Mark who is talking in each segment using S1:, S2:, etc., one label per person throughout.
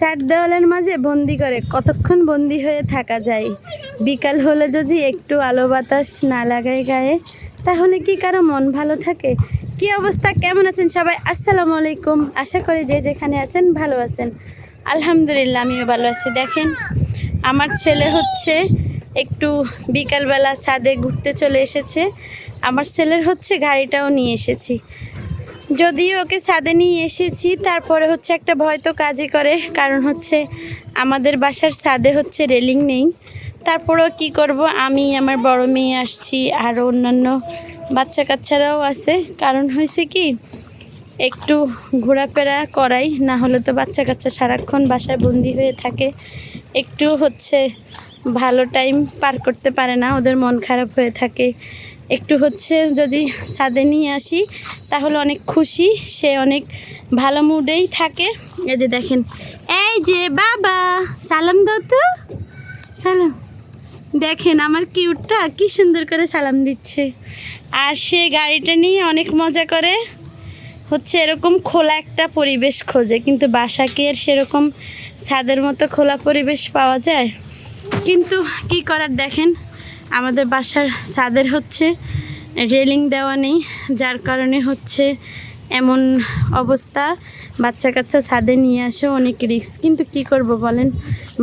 S1: চার দেওয়ালের মাঝে বন্দি করে, কতক্ষণ বন্দি হয়ে থাকা যায়? বিকাল হলে যদি একটু আলো বাতাস না লাগায় গায়ে, তাহলে কি কারও মন ভালো থাকে? কি অবস্থা? কেমন আছেন সবাই? আসসালামু আলাইকুম। আশা করি যে যেখানে আছেন ভালো আছেন। আলহামদুলিল্লাহ, আমিও ভালো আছি। দেখেন, আমার ছেলে হচ্ছে একটু বিকালবেলা ছাদে ঘুরতে চলে এসেছে। আমার ছেলের হচ্ছে গাড়িটাও নিয়ে এসেছি। যদিও ওকে ছাদে নিয়ে এসেছি, তারপরে হচ্ছে একটা ভয় তো কাজই করে, কারণ হচ্ছে আমাদের বাসার ছাদে হচ্ছে রেলিং নেই। তারপরেও কি করব? আমি, আমার বড় মেয়ে আসছি, আর অন্যান্য বাচ্চা কাচ্চারাও আছে। কারণ হয়েছে কি, একটু ঘোরাফেরা করাই, না হলে তো বাচ্চা কাচ্চা সারাক্ষণ বাসায় বন্দি হয়ে থাকে। একটু হচ্ছে ভালো টাইম পার করতে পারে না, ওদের মন খারাপ হয়ে থাকে। একটু হচ্ছে যদি ছাদে নিয়ে আসি, তাহলে অনেক খুশি, সে অনেক ভালো মুডেই থাকে। এই যে দেখেন, এই যে বাবা, সালাম দাও তো। সালাম। দেখেন আমার কিউটটা কি সুন্দর করে সালাম দিচ্ছে। আর সে গাড়িটা নিয়ে অনেক মজা করে। হচ্ছে এরকম খোলা একটা পরিবেশ খোঁজে, কিন্তু বাসাকে আর সেরকম ছাদের মতো খোলা পরিবেশ পাওয়া যায়? কিন্তু কি করার দেখেন আমাদের বাসার ছাদের হচ্ছে রেলিং দেওয়া নেই, যার কারণে হচ্ছে এমন অবস্থা। বাচ্চা কাচ্চা ছাদে নিয়ে আসে অনেক রিস্ক। কিন্তু কি করব বলেন?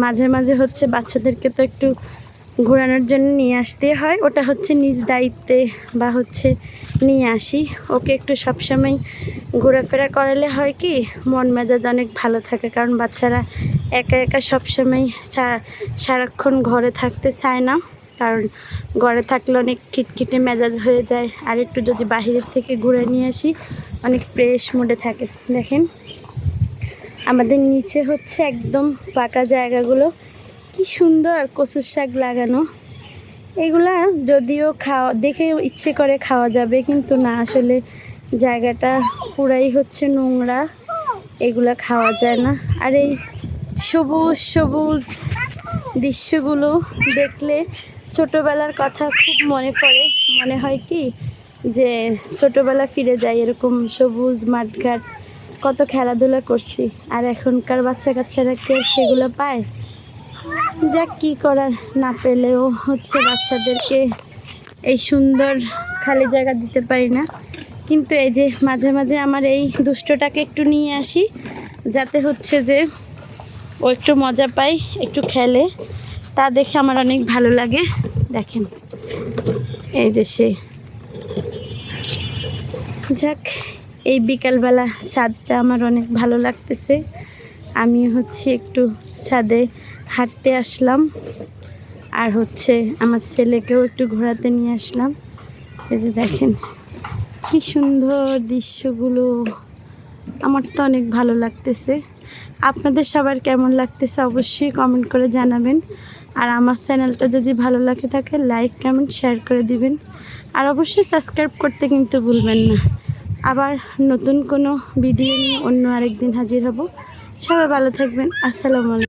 S1: মাঝে মাঝে হচ্ছে বাচ্চাদেরকে তো একটু ঘোরানোর জন্য নিয়ে আসতে হয়। ওটা হচ্ছে নিজ দায়িত্বে বা হচ্ছে নিয়ে আসি। ওকে একটু সবসময় ঘোরাফেরা করালে হয় কি, মন মেজাজ অনেক ভালো থাকে। কারণ বাচ্চারা একা একা সবসময় সারাক্ষণ ঘরে থাকতে চায় না। কারণ ঘরে থাকলে অনেক খিটখিটে মেজাজ হয়ে যায়। আর একটু যদি বাহিরের থেকে ঘুরে নিয়ে আসি, অনেক ফ্রেশ মুডে থাকে। দেখেন, আমাদের নিচে হচ্ছে একদম পাকা জায়গাগুলো। কি সুন্দর কচুর শাক লাগানো। এগুলা যদিও খাওয়া, দেখে ইচ্ছে করে খাওয়া যাবে, কিন্তু না, আসলে জায়গাটা পুরাই হচ্ছে নোংরা। এগুলা খাওয়া যায় না। আর এই সবুজ সবুজ দৃশ্যগুলো দেখলে ছোটোবেলার কথা খুব মনে পড়ে। মনে হয় কি যে ছোটোবেলা ফিরে যাই এরকম সবুজ মাঠঘাট, কত খেলাধুলা করছি। আর এখনকার বাচ্চা কাচ্চারা কি আর সেগুলো পায়? যাক, কি করার না পেলেও হচ্ছে বাচ্চাদেরকে এই সুন্দর খালি জায়গা দিতে পারি না। কিন্তু এই যে মাঝে মাঝে আমার এই দুষ্টটাকে একটু নিয়ে আসি, যাতে হচ্ছে যে ও একটু মজা পায়, একটু খেলে। তা দেখে আমার অনেক ভালো লাগে। দেখেন, এই সে। যাক, এই বিকালবেলা ছাদটা আমার অনেক ভালো লাগতেছে। আমি হচ্ছে একটু ছাদে হাঁটতে আসলাম। আর হচ্ছে আমার ছেলেকেও একটু ঘোরাতে নিয়ে আসলাম। এই যে দেখেন, কি সুন্দর দৃশ্যগুলো। আমার তো অনেক ভালো লাগতেছে। আপনাদের সবার কেমন লাগতেছে অবশ্যই কমেন্ট করে জানাবেন। আর আমার চ্যানেলটা যদি ভালো লাগে থাকে লাইক কমেন্ট শেয়ার করে দিবেন। আর অবশ্যই সাবস্ক্রাইব করতে কিন্তু ভুলবেন না। আবার নতুন কোনো ভিডিও নিয়ে অন্য আরেকদিন হাজির হব। সবাই ভালো থাকবেন। আসসালামু আলাইকুম।